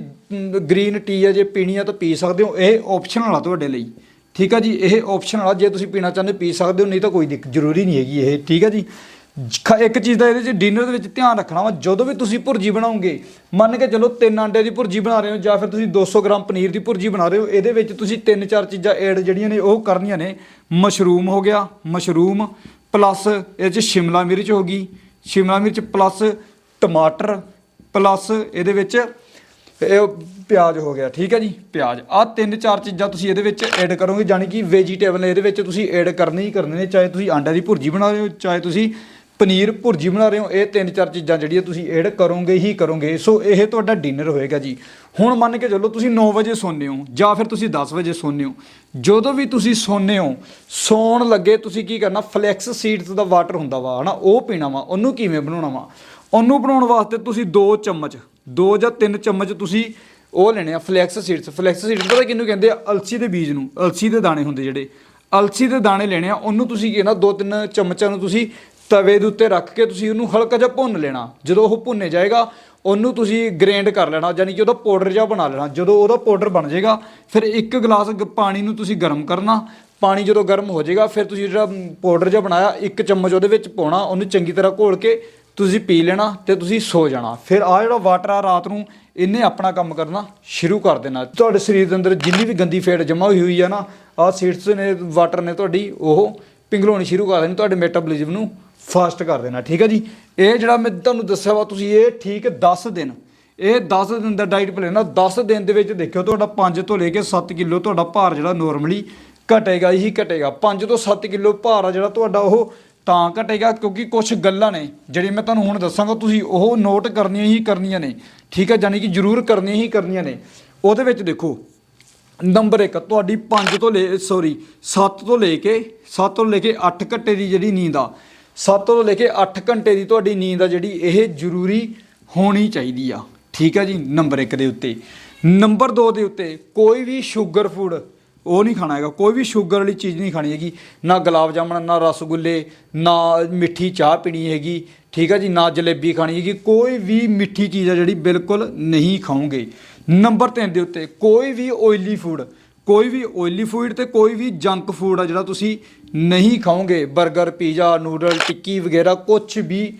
ਗ੍ਰੀਨ ਟੀ ਹੈ ਜੇ ਪੀਣੀ ਆ ਤਾਂ ਪੀ ਸਕਦੇ ਹੋ। ਇਹ ਆਪਸ਼ਨਲ ਆ ਤੁਹਾਡੇ ਲਈ। ਠੀਕ ਆ ਜੀ, ਇਹ ਆਪਸ਼ਨਲ ਆ ਜੇ ਤੁਸੀਂ ਪੀਣਾ ਚਾਹੁੰਦੇ ਪੀ ਸਕਦੇ ਹੋ, ਨਹੀਂ ਤਾਂ ਕੋਈ ਦਿੱਕ, ਜ਼ਰੂਰੀ ਨਹੀਂ ਹੈਗੀ ਇਹ। ਠੀਕ ਹੈ ਜੀ ਖ- ਇੱਕ ਚੀਜ਼ ਦਾ ਇਹਦੇ ਚ ਡਿਨਰ ਦੇ ਵਿੱਚ ਧਿਆਨ ਰੱਖਣਾ ਵਾ, ਜਦੋਂ ਵੀ ਤੁਸੀਂ ਭੁਰਜੀ ਬਣਾਓਗੇ ਮੰਨ ਕੇ ਚਲੋ ਤਿੰਨ ਆਂਡੇ ਦੀ ਭੁਰਜੀ ਬਣਾ ਰਹੇ ਹੋ, ਜਾਂ ਫਿਰ ਤੁਸੀਂ 200 ਗ੍ਰਾਮ ਪਨੀਰ ਦੀ ਭੁਰਜੀ ਬਣਾ ਰਹੇ ਹੋ, ਇਹਦੇ ਵਿੱਚ ਤੁਸੀਂ ਤਿੰਨ ਚਾਰ ਚੀਜ਼ਾਂ ਐਡ ਜਿਹੜੀਆਂ ਨੇ ਉਹ ਕਰਨੀਆਂ ਨੇ। ਮਸ਼ਰੂਮ ਹੋ ਗਿਆ, ਮਸ਼ਰੂਮ ਪਲੱਸ ਇਹ ਚ ਸ਼ਿਮਲਾ ਮਿਰਚ ਹੋ ਗਈ, ਸ਼ਿਮਲਾ ਮਿਰਚ ਪਲੱਸ ਟਮਾਟਰ ਪਲੱਸ ਇਹਦੇ ਵਿੱਚ ਇਹ ਪਿਆਜ਼ ਹੋ ਗਿਆ, ਠੀਕ ਹੈ ਜੀ? ਪਿਆਜ਼, ਆਹ ਤਿੰਨ ਚਾਰ ਚੀਜ਼ਾਂ ਤੁਸੀਂ ਇਹਦੇ ਵਿੱਚ ਐਡ ਕਰੋਗੇ ਯਾਨੀ ਕਿ ਵੈਜੀਟੇਬਲ ਇਹਦੇ ਵਿੱਚ ਤੁਸੀਂ ਐਡ ਕਰਨੇ ਹੀ ਕਰਨੇ ਨੇ, ਚਾਹੇ ਤੁਸੀਂ ਆਂਡਾ ਦੀ ਭੁਰਜੀ ਬਣਾ ਰਹੇ ਹੋ, ਚਾਹੇ ਤੁਸੀਂ ਪਨੀਰ ਭੁਰਜੀ ਬਣਾ ਰਹੇ ਹੋ, ਇਹ ਤਿੰਨ ਚਾਰ ਚੀਜ਼ਾਂ ਜਿਹੜੀਆਂ ਤੁਸੀਂ ਐਡ ਕਰੋਗੇ ਹੀ ਕਰੋਗੇ। ਸੋ ਇਹ ਤੁਹਾਡਾ ਡਿਨਰ ਹੋਏਗਾ ਜੀ। ਹੁਣ ਮੰਨ ਕੇ ਚੱਲੋ, ਤੁਸੀਂ 9 ਵਜੇ ਸੌਂਦੇ ਹੋ, ਜਾਂ ਫਿਰ ਤੁਸੀਂ 10 ਵਜੇ ਸੌਂਦੇ ਹੋ। ਜਦੋਂ ਵੀ ਤੁਸੀਂ ਸੌਂਦੇ ਹੋ, ਸੌਣ ਲੱਗੇ ਤੁਸੀਂ ਕੀ ਕਰਨਾ ਫਲੈਕਸ ਸੀਡਸ ਦਾ ਵਾਟਰ ਹੁੰਦਾ ਵਾ, ਹਨਾ, ਉਹ ਪੀਣਾ ਵਾ, ਉਹਨੂੰ ਕਿਵੇਂ ਬਣਾਉਣਾ ਵਾ? ਉਹਨੂੰ ਬਣਾਉਣ ਵਾਸਤੇ ਤੁਸੀਂ 2 ਚਮਚ 2 ਜਾਂ 3 ਚਮਚ ਤੁਸੀਂ ਉਹ ਲੈਣੇ ਆ ਫਲੈਕਸ ਸੀਡਸ ਫਲੈਕਸ ਸੀਡਸ ਪਤਾ ਕਿਹਨੂੰ ਕਹਿੰਦੇ ਆ? ਅਲਸੀ ਦੇ ਬੀਜ ਨੂੰ, ਅਲਸੀ ਦੇ ਦਾਣੇ ਹੁੰਦੇ ਜਿਹੜੇ। ਅਲਸੀ ਦੇ ਦਾਣੇ ਲੈਣੇ ਆ, ਉਹਨੂੰ ਤੁਸੀਂ ਕੀ ਨਾ ਦੋ ਤਿੰਨ ਚਮਚਾਂ ਨੂੰ ਤੁਸੀਂ ਤਵੇ ਦੇ ਉੱਤੇ ਰੱਖ ਕੇ ਤੁਸੀਂ ਉਹਨੂੰ ਹਲਕਾ ਜਿਹਾ ਭੁੰਨ ਲੈਣਾ। ਜਦੋਂ ਉਹ ਭੁੰਨੇ ਜਾਏਗਾ, ਉਹਨੂੰ ਤੁਸੀਂ ਗ੍ਰੈਂਡ ਕਰ ਲੈਣਾ, ਯਾਨੀ ਕਿ ਉਹਦਾ ਪਾਊਡਰ ਜਿਹਾ ਬਣਾ ਲੈਣਾ। ਜਦੋਂ ਉਹਦਾ ਪਾਊਡਰ ਬਣ ਜਾਏਗਾ, ਫਿਰ ਇੱਕ ਗਲਾਸ ਗ- ਪਾਣੀ ਨੂੰ ਤੁਸੀਂ ਗਰਮ ਕਰਨਾ। ਪਾਣੀ ਜਦੋਂ ਗਰਮ ਹੋ ਜਾਏਗਾ, ਫਿਰ ਤੁਸੀਂ ਜਿਹੜਾ ਪਾਊਡਰ ਜਿਹਾ ਬਣਾਇਆ, ਇੱਕ ਚਮਚ ਉਹਦੇ ਵਿੱਚ ਪਾਉਣਾ, ਉਹਨੂੰ ਚੰਗੀ ਤਰ੍ਹਾਂ ਘੋਲ ਕੇ ਤੁਸੀਂ ਪੀ ਲੈਣਾ ਤੇ ਤੁਸੀਂ ਸੋ ਜਾਣਾ। ਫਿਰ ਆ ਜਿਹੜਾ ਵਾਟਰ ਆ ਰਾਤ ਨੂੰ, ਇਹਨੇ ਆਪਣਾ ਕੰਮ ਕਰਨਾ ਸ਼ੁਰੂ ਕਰ ਦੇਣਾ। ਤੁਹਾਡੇ ਸਰੀਰ ਦੇ ਅੰਦਰ ਜਿੰਨੀ ਵੀ ਗੰਦੀ ਫੇਟ ਜਮਾ ਹੋਈ ਹੋਈ ਆ ਨਾ ਆ ਸੀਟਸ ਨੇ ਵਾਟਰ ਨੇ ਤੁਹਾਡੀ, ਉਹ ਪਿੰਗਲਾਉਣੀ ਸ਼ੁਰੂ ਕਰ ਦੇਣੀ ਤੁਹਾਡੇ ਮੈਟਾਬੋਲਿਜ਼ਮ ਨੂੰ। ਫਾਸਟ ਕਰ ਦੇਣਾ, ਠੀਕ ਹੈ ਜੀ? ਇਹ ਜਿਹੜਾ ਮੈਂ ਤੁਹਾਨੂੰ ਦੱਸਿਆ ਵਾ, ਤੁਸੀਂ ਇਹ ਠੀਕ 10 ਦਿਨ, ਇਹ 10 ਦਿਨ ਦਾ ਡਾਈਟ ਪਲਾਨ ਆ। 10 ਦਿਨ ਦੇ ਵਿੱਚ ਦੇਖਿਓ, ਤੁਹਾਡਾ 5 ਤੋਂ ਲੈ ਕੇ 7 ਕਿਲੋ ਤੁਹਾਡਾ ਭਾਰ ਜਿਹੜਾ ਨੋਰਮਲੀ ਘਟੇਗਾ ਹੀ ਘਟੇਗਾ। 5 ਤੋਂ 7 ਕਿਲੋ ਭਾਰ ਆ ਜਿਹੜਾ ਤੁਹਾਡਾ ਉਹ ਤਾਂ ਘਟੇਗਾ, ਕਿਉਂਕਿ ਕੁਝ ਗੱਲਾਂ ਨੇ, ਜਿਹੜੀ ਮੈਂ ਤੁਹਾਨੂੰ ਹੁਣ ਦੱਸਾਂਗਾ, ਤੁਸੀਂ ਉਹ ਨੋਟ ਕਰਨੀਆਂ ਹੀ ਕਰਨੀਆਂ ਨੇ, ਠੀਕ ਹੈ? ਯਾਨੀ ਕਿ ਜ਼ਰੂਰ ਕਰਨੀਆਂ ਹੀ ਕਰਨੀਆਂ ਨੇ। ਉਹਦੇ ਵਿੱਚ ਦੇਖੋ ਨੰਬਰ 1 ਤੁਹਾਡੀ 5 ਤੋਂ ਲੈ ਸੌਰੀ 7 ਤੋਂ ਲੈ ਕੇ 7 ਤੋਂ ਲੈ ਕੇ 8 ਘੱਟੇ ਦੀ ਜਿਹੜੀ ਨੀਂਦ ਆ 7 ਤੋਂ ਲੈ ਕੇ 8 ਘੰਟੇ ਦੀ ਤੁਹਾਡੀ ਨੀਂਦ ਆ ਜਿਹੜੀ, ਇਹ ਜ਼ਰੂਰੀ ਹੋਣੀ ਚਾਹੀਦੀ ਆ। ਠੀਕ ਹੈ ਜੀ, ਨੰਬਰ 1 ਦੇ ਉੱਤੇ। ਨੰਬਰ 2 ਦੇ ਉੱਤੇ, ਕੋਈ ਵੀ ਸ਼ੂਗਰ ਫੂਡ, ਉਹ ਨਹੀਂ ਖਾਣਾ ਹੈਗਾ। ਕੋਈ ਵੀ ਸ਼ੂਗਰ ਵਾਲੀ ਚੀਜ਼ ਨਹੀਂ ਖਾਣੀ ਹੈਗੀ। ਨਾ ਗੁਲਾਬ ਜਾਮਣ, ਨਾ ਰਸਗੁੱਲੇ, ਨਾ ਮਿੱਠੀ ਚਾਹ ਪੀਣੀ ਹੈਗੀ। ਠੀਕ ਹੈ ਜੀ, ਨਾ ਜਲੇਬੀ ਖਾਣੀ ਹੈਗੀ। ਕੋਈ ਵੀ ਮਿੱਠੀ ਚੀਜ਼ ਆ ਜਿਹੜੀ ਬਿਲਕੁਲ ਨਹੀਂ ਖਾਓਗੇ। ਨੰਬਰ 3 ਦੇ ਉੱਤੇ, ਕੋਈ ਵੀ ਓਇਲੀ ਫੂਡ ਕੋਈ ਵੀ ਓਇਲੀ ਫੂਡ ਤੇ ਕੋਈ ਵੀ ਜੰਕ ਫੂਡ ਆ ਜਿਹੜਾ ਤੁਸੀਂ ਨਹੀਂ ਖਾਓਗੇ 버ਗਰ ਪੀਜ਼ਾ ਨੂਡਲ ਟਿੱਕੀ ਵਗੈਰਾ ਕੁਝ ਵੀ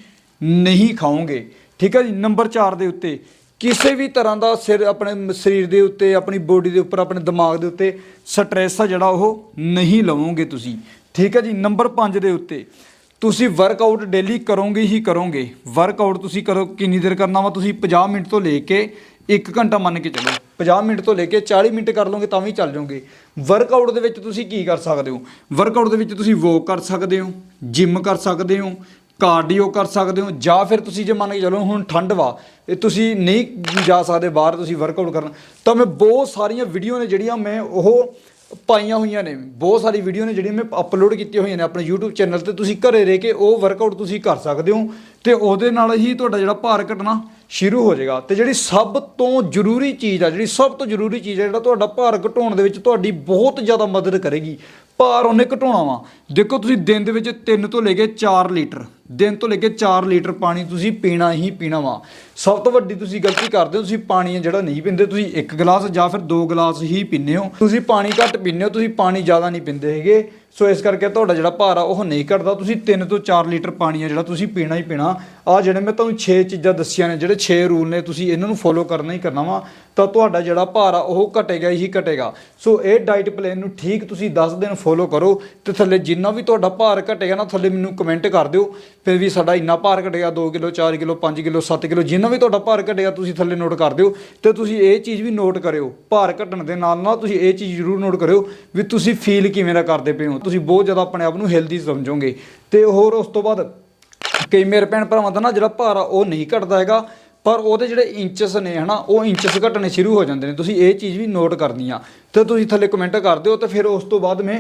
ਨਹੀਂ ਖਾਓਗੇ। ਠੀਕ ਹੈ ਜੀ? ਨੰਬਰ 4 ਦੇ ਉੱਤੇ, ਕਿਸੇ ਵੀ ਤਰ੍ਹਾਂ ਦਾ ਸਿਰ ਆਪਣੇ ਸਰੀਰ ਦੇ ਉੱਤੇ, ਆਪਣੀ ਬੋਡੀ ਦੇ ਉੱਪਰ, ਆਪਣੇ ਦਿਮਾਗ ਦੇ ਉੱਤੇ ਸਟ੍ਰੈਸ ਆ ਜਿਹੜਾ ਉਹ ਨਹੀਂ ਲਵੋਗੇ ਤੁਸੀਂ। ਠੀਕ ਹੈ ਜੀ? ਨੰਬਰ 5 ਦੇ ਉੱਤੇ, ਤੁਸੀਂ ਵਰਕਆਊਟ ਡੇਲੀ ਕਰੋਗੇ ਹੀ ਕਰੋਗੇ। ਵਰਕਆਊਟ ਤੁਸੀਂ ਕਰੋ, ਕਿੰਨੀ ਦੇਰ ਕਰਨਾ ਵਾ? ਤੁਸੀਂ 50 ਮਿੰਟ ਤੋਂ ਲੈ ਕੇ 1 ਘੰਟਾ ਮੰਨ ਕੇ ਚੱਲੋ। 50 ਮਿੰਟ ਤੋਂ ਲੈ ਕੇ 40 ਮਿੰਟ ਕਰ ਲਓਗੇ ਤਾਂ ਵੀ ਚੱਲ ਜਾਓਗੇ। ਵਰਕਆਊਟ ਦੇ ਵਿੱਚ ਤੁਸੀਂ ਕੀ ਕਰ ਸਕਦੇ ਹੋ? ਵਰਕਆਊਟ ਦੇ ਵਿੱਚ ਤੁਸੀਂ ਵੋਕ ਕਰ ਸਕਦੇ ਹੋ ਜਿਮ ਕਰ ਸਕਦੇ ਹੋ ਕਾਰਡੀਓ ਕਰ ਸਕਦੇ ਹੋ, ਜਾਂ ਫਿਰ ਤੁਸੀਂ ਜੇ ਮੰਨ ਕੇ ਚੱਲੋ ਹੁਣ ਠੰਡ ਵਾ, ਇਹ ਤੁਸੀਂ ਨਹੀਂ ਜਾ ਸਕਦੇ ਬਾਹਰ ਤੁਸੀਂ ਵਰਕਆਊਟ ਕਰਨ। ਤਾਂ ਮੈਂ ਬਹੁਤ ਸਾਰੀਆਂ ਵੀਡੀਓ ਨੇ ਜਿਹੜੀਆਂ ਮੈਂ ਉਹ ਪਾਈਆਂ ਹੋਈਆਂ ਨੇ। ਬਹੁਤ ਸਾਰੀ ਵੀਡੀਓ ਨੇ ਜਿਹੜੀਆਂ ਮੈਂ ਅਪਲੋਡ ਕੀਤੀਆਂ ਹੋਈਆਂ ਨੇ ਆਪਣੇ YouTube ਚੈਨਲ ਤੇ। ਤੁਸੀਂ ਘਰੇ ਰਹਿ ਕੇ ਉਹ ਵਰਕਆਊਟ ਤੁਸੀਂ ਕਰ ਸਕਦੇ ਹੋ ਤੇ ਉਹਦੇ ਨਾਲ ਹੀ ਤੁਹਾਡਾ ਜਿਹੜਾ ਭਾਰ ਘਟਣਾ ਸ਼ੁਰੂ ਹੋ ਜਾਏਗਾ। ਤੇ ਜਿਹੜੀ ਸਭ ਤੋਂ ਜ਼ਰੂਰੀ ਚੀਜ਼ ਆ, ਜਿਹੜੀ ਸਭ ਤੋਂ ਜ਼ਰੂਰੀ ਚੀਜ਼ ਆ, ਜਿਹੜਾ ਤੁਹਾਡਾ ਭਾਰ ਘਟਾਉਣ ਦੇ ਵਿੱਚ ਤੁਹਾਡੀ ਬਹੁਤ ਜ਼ਿਆਦਾ ਮਦਦ ਕਰੇਗੀ। ਭਾਰ ਉਹਨੇ ਘਟਾਉਣਾ ਵਾ। ਦੇਖੋ ਤੁਸੀਂ ਦਿਨ ਦੇ ਵਿੱਚ 3 ਤੋਂ ਲੈ ਕੇ 4 ਲੀਟਰ, ਦਿਨ ਤੋਂ ਲੈ ਕੇ 4 ਲੀਟਰ ਪਾਣੀ ਤੁਸੀਂ ਪੀਣਾ ਹੀ ਪੀਣਾ ਵਾ। ਸਭ ਤੋਂ ਵੱਡੀ ਤੁਸੀਂ ਗਲਤੀ ਕਰਦੇ ਹੋ, ਤੁਸੀਂ ਪਾਣੀ ਜਿਹੜਾ ਨਹੀਂ ਪੀਂਦੇ, ਤੁਸੀਂ ਇੱਕ ਗਲਾਸ ਜਾਂ ਫਿਰ ਦੋ ਗਲਾਸ ਹੀ ਪੀਂਦੇ ਹੋ। ਤੁਸੀਂ ਪਾਣੀ ਘੱਟ ਪੀਂਦੇ ਹੋ, ਤੁਸੀਂ ਪਾਣੀ ਜ਼ਿਆਦਾ ਨਹੀਂ ਪੀਂਦੇ ਹੈਗੇ। ਸੋ ਇਸ ਕਰਕੇ ਤੁਹਾਡਾ ਜਿਹੜਾ ਭਾਰ ਆ, ਉਹ ਨਹੀਂ ਘਟਦਾ। ਤੁਸੀਂ 3 ਤੋਂ 4 ਲੀਟਰ ਪਾਣੀ ਆ ਜਿਹੜਾ ਤੁਸੀਂ ਪੀਣਾ ਹੀ ਪੀਣਾ। ਆ ਜਿਹੜੇ ਮੈਂ ਤੁਹਾਨੂੰ 6 ਚੀਜ਼ਾਂ ਦੱਸੀਆਂ ਨੇ, ਜਿਹੜੇ 6 ਰੂਲ ਨੇ, ਤੁਸੀਂ ਇਹਨਾਂ ਨੂੰ ਫੋਲੋ ਕਰਨਾ ਹੀ ਕਰਨਾ ਵਾ, ਤਾਂ ਤੁਹਾਡਾ ਜਿਹੜਾ ਭਾਰ ਆ, ਉਹ ਘਟੇਗਾ ਹੀ ਘਟੇਗਾ। ਸੋ ਇਹ ਡਾਈਟ ਪਲਾਨ ਨੂੰ ਠੀਕ ਤੁਸੀਂ 10 ਦਿਨ ਫੋਲੋ ਕਰੋ ਤੇ ਥੱਲੇ ਜਿੰਨਾ ਵੀ ਤੁਹਾਡਾ ਭਾਰ ਘਟੇਗਾ ਨਾ, ਥੱਲੇ ਮੈਨੂੰ ਕਮੈਂਟ ਕਰ ਦਿਓ। ਫਿਰ ਵੀ ਸਾਡਾ ਇੰਨਾ ਭਾਰ ਘਟੇਗਾ 2 ਕਿਲੋ 4 ਕਿਲੋ 5 ਕਿਲੋ 7 ਕਿਲੋ, ਜਿੰਨਾ ਵੀ ਤੁਹਾਡਾ ਭਾਰ ਘਟੇਗਾ, ਤੁਸੀਂ ਥੱਲੇ ਨੋਟ ਕਰ ਦਿਓ। ਤੇ ਤੁਸੀਂ ਇਹ ਚੀਜ਼ ਵੀ ਨੋਟ ਕਰਿਓ, ਭਾਰ ਘਟਣ ਦੇ ਨਾਲ ਨਾਲ ਤੁਸੀਂ ਇਹ ਚੀਜ਼ ਜ਼ਰੂਰ ਨੋਟ ਕਰਿਓ ਵੀ ਤੁਸੀਂ ਫੀਲ ਕਿਵੇਂ ਦਾ ਕਰਦੇ ਪਏ ਹੋ। ਤੁਸੀਂ ਬਹੁਤ ਜ਼ਿਆਦਾ ਆਪਣੇ ਆਪ ਨੂੰ ਹੈਲਦੀ ਸਮਝੋਗੇ। ਤੇ ਹੋਰ ਉਸ ਤੋਂ ਬਾਅਦ ਕਈ ਮੇਰੇ ਭੈਣ ਭਰਾਵਾਂ ਦਾ ਨਾ ਜਿਹੜਾ ਭਾਰ ਆ ਉਹ ਨਹੀਂ ਘਟਦਾ ਹੈਗਾ, ਪਰ ਉਹਦੇ ਜਿਹੜੇ ਇੰਚਸ ਨੇ ਹਨਾ, ਉਹ ਇੰਚਸ ਘਟਣੇ ਸ਼ੁਰੂ ਹੋ ਜਾਂਦੇ ਨੇ। ਤੁਸੀਂ ਇਹ ਚੀਜ਼ ਵੀ ਨੋਟ ਕਰਨੀ ਆ। ਤੇ ਤੁਸੀਂ ਥੱਲੇ ਕਮੈਂਟ ਕਰ ਦਿਓ ਤੇ ਫਿਰ ਉਸ ਤੋਂ ਬਾਅਦ ਮੈਂ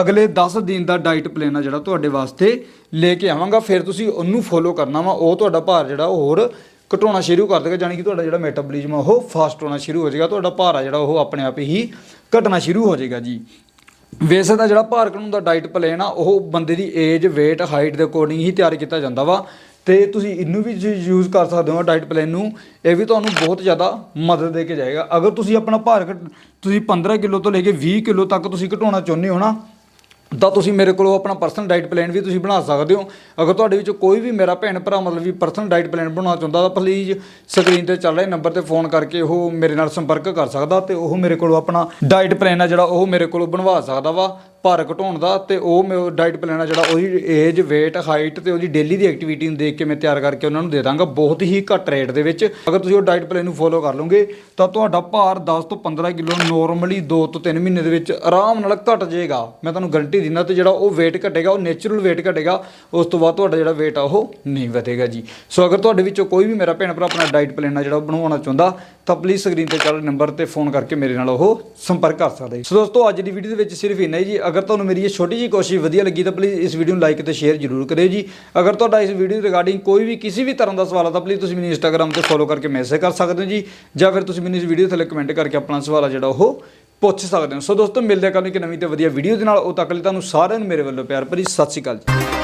ਅਗਲੇ 10 ਦਿਨ ਦਾ ਡਾਈਟ ਪਲਾਨ ਆ ਜਿਹੜਾ ਤੁਹਾਡੇ ਵਾਸਤੇ ਲੈ ਕੇ ਆਵਾਂਗਾ। ਫਿਰ ਤੁਸੀਂ ਉਹਨੂੰ ਫੋਲੋ ਕਰਨਾ ਵਾ, ਉਹ ਤੁਹਾਡਾ ਭਾਰ ਜਿਹੜਾ ਉਹ ਹੋਰ ਘਟਾਉਣਾ ਸ਼ੁਰੂ ਕਰ ਦੇਗਾ ਜਾਨੀ ਕਿ ਤੁਹਾਡਾ ਜਿਹੜਾ ਮੈਟਾਬੋਲਿਜ਼ਮ ਆ ਉਹ ਫਾਸਟ ਹੋਣਾ ਸ਼ੁਰੂ ਹੋ ਜਾਏਗਾ, ਤੁਹਾਡਾ ਭਾਰ ਆ ਜਿਹੜਾ ਉਹ ਆਪਣੇ ਆਪ ਹੀ ਘਟਣਾ ਸ਼ੁਰੂ ਹੋ ਜਾਏਗਾ ਜੀ। ਵੈਸੇ ਤਾਂ ਜਿਹੜਾ ਭਾਰ ਘਟਾਉਣ ਦਾ ਡਾਈਟ ਪਲਾਨ ਆ, ਉਹ ਬੰਦੇ ਦੀ ਏਜ weight ਹਾਈਟ ਦੇ ਅਕੋਰਡਿੰਗ ਹੀ ਤਿਆਰ ਕੀਤਾ ਜਾਂਦਾ ਵਾ। ਤੇ ਤੁਸੀਂ ਇਹਨੂੰ ਵੀ ਯੂਜ਼ ਕਰ ਸਕਦੇ ਹੋ ਡਾਈਟ ਪਲਾਨ ਨੂੰ, ਇਹ ਵੀ ਤੁਹਾਨੂੰ ਬਹੁਤ ਜ਼ਿਆਦਾ ਮਦਦ ਦੇ ਕੇ ਜਾਏਗਾ। ਅਗਰ ਤੁਸੀਂ ਆਪਣਾ ਭਾਰ ਘਟ ਤੁਸੀਂ 15 ਕਿਲੋ ਤੋਂ ਲੈ ਕੇ 20 ਕਿਲੋ ਤੱਕ ਤੁਸੀਂ ਘਟਾਉਣਾ ਚਾਹੁੰਦੇ ਹੋ ਨਾ ਤਾਂ ਤੁਸੀਂ ਮੇਰੇ ਕੋਲੋਂ ਆਪਣਾ ਪਰਸਨਲ ਡਾਈਟ ਪਲਾਨ ਵੀ ਤੁਸੀਂ ਬਣਾ ਸਕਦੇ ਹੋ। ਅਗਰ ਤੁਹਾਡੇ ਵਿੱਚੋਂ ਕੋਈ ਵੀ ਮੇਰਾ ਭੈਣ ਭਰਾ ਮਤਲਬ ਵੀ ਪਰਸਨਲ ਡਾਈਟ ਪਲਾਨ ਬਣਾਉਣਾ ਚਾਹੁੰਦਾ ਤਾਂ ਪਲੀਜ਼ ਸਕਰੀਨ ਤੇ ਚੱਲ ਰਹੇ ਨੰਬਰ ਤੇ ਫੋਨ ਕਰਕੇ ਉਹ ਮੇਰੇ ਨਾਲ ਸੰਪਰਕ ਕਰ ਸਕਦਾ ਤੇ ਉਹ ਮੇਰੇ ਕੋਲੋਂ ਆਪਣਾ ਡਾਈਟ ਪਲਾਨ ਆ ਜਿਹੜਾ ਉਹ ਮੇਰੇ ਕੋਲੋਂ ਬਣਵਾ ਸਕਦਾ ਵਾ। ਭਾਰ ਘਟਾਉਣ ਦਾ ਤੇ ਉਹ ਮੈਂ ਡਾਈਟ ਪਲਾਨ ਆ ਜਿਹੜਾ ਉਹਦੀ ਏਜ weight ਹਾਈਟ ਤੇ ਉਹਦੀ ਡੇਲੀ ਦੀ ਐਕਟੀਵਿਟੀ ਨੂੰ ਦੇਖ ਕੇ ਮੈਂ ਤਿਆਰ ਕਰਕੇ ਉਹਨਾਂ ਨੂੰ ਦੇ ਦਾਂਗਾ। ਬਹੁਤ ਹੀ ਘੱਟ ਰੇਟ ਦੇ ਵਿੱਚ। ਅਗਰ ਤੁਸੀਂ ਉਹ ਡਾਈਟ ਪਲਾਨ ਨੂੰ ਫੋਲੋ ਕਰ ਲਓਗੇ, ਤਾਂ ਤੁਹਾਡਾ ਭਾਰ 10 ਤੋਂ 15 ਕਿਲੋ ਨੋਰਮਲੀ 2 ਤੋਂ 3 ਮਹੀਨੇ ਦੇ ਵਿੱਚ ਆਰਾਮ ਨਾਲ ਘਟ ਜਾਏਗਾ। ਮੈਂ ਤੁਹਾਨੂੰ ਗਰੰਟੀ ਦਿੰਦਾ ਤੇ ਜਿਹੜਾ ਉਹ weight ਘਟੇਗਾ, ਉਹ ਨੇਚਰਲ weight ਘਟੇਗਾ, ਉਸ ਤੋਂ ਬਾਅਦ ਤੁਹਾਡਾ ਜਿਹੜਾ weight ਆ ਉਹ ਨਹੀਂ ਵਧੇਗਾ ਜੀ। ਸੋ ਅਗਰ ਤੁਹਾਡੇ ਵਿੱਚੋਂ ਕੋਈ ਵੀ ਮੇਰਾ ਭੈਣ ਭਰਾ ਆਪਣਾ ਡਾਈਟ ਪਲਾਨ ਆ ਜਿਹੜਾ ਉਹ ਬਣਵਾਉਣਾ ਚਾਹੁੰਦਾ, ਤਾਂ ਪਲੀਜ਼ ਸਕਰੀਨ ਤੇ ਚੱਲ ਨੰਬਰ ਤੇ ਫੋਨ ਕਰਕੇ ਮੇਰੇ ਨਾਲ ਉਹ ਸੰਪਰਕ ਕਰ ਸਕਦੇ ਸੋ ਦੋਸਤੋ, ਅੱਜ ਦੀ ਵੀਡੀਓ ਦੇ ਵਿੱਚ ਸਿਰਫ ਇੰਨਾ ਹੀ ਜੀ। ਅਗਰ ਤੁਹਾਨੂੰ ਮੇਰੀ ਇਹ ਛੋਟੀ ਜਿਹੀ ਕੋਸ਼ਿਸ਼ ਵਧੀਆ ਲੱਗੀ ਤਾਂ ਪਲੀਜ਼ ਇਸ ਵੀਡੀਓ ਨੂੰ ਲਾਈਕ ਤੇ ਸ਼ੇਅਰ ਜ਼ਰੂਰ ਕਰਿਓ ਜੀ। ਅਗਰ ਤੁਹਾਡਾ ਇਸ ਵੀਡੀਓ ਰਿਗਾਰਡਿੰਗ ਕੋਈ ਵੀ ਕਿਸੇ ਵੀ ਤਰ੍ਹਾਂ ਦਾ ਸਵਾਲ ਆ ਤਾਂ ਪਲੀਜ਼ ਤੁਸੀਂ ਮੈਨੂੰ ਇੰਸਟਾਗ੍ਰam ਤੇ ਫੋਲੋ ਕਰਕੇ ਮੈਸੇਜ ਕਰ ਸਕਦੇ ਹੋ ਜੀ, ਜਾਂ ਫਿਰ ਤੁਸੀਂ ਮੈਨੂੰ ਇਸ ਵੀਡੀਓ ਥੱਲੇ ਕਮੈਂਟ ਕਰਕੇ ਆਪਣਾ ਸਵਾਲ ਆ ਜਿਹੜਾ ਉਹ ਪੁੱਛ ਸਕਦੇ ਹੋ। ਸੋ ਦੋਸਤੋ, ਮਿਲਦੇ ਆ ਕੱਲ੍ਹ ਨੂੰ ਇੱਕ ਨਵੀਂ ਤੇ ਵਧੀਆ ਵੀਡੀਓ ਦੇ ਨਾਲ। ਉਹ ਤੱਕ ਲਈ ਤੁਹਾਨੂੰ ਸਾਰਿਆਂ ਨੂੰ ਮੇਰੇ ਵੱਲੋਂ ਪਿਆਰ ਭਰੀ ਸਤਿ ਸ਼੍ਰੀ ਅਕਾਲ ਜੀ।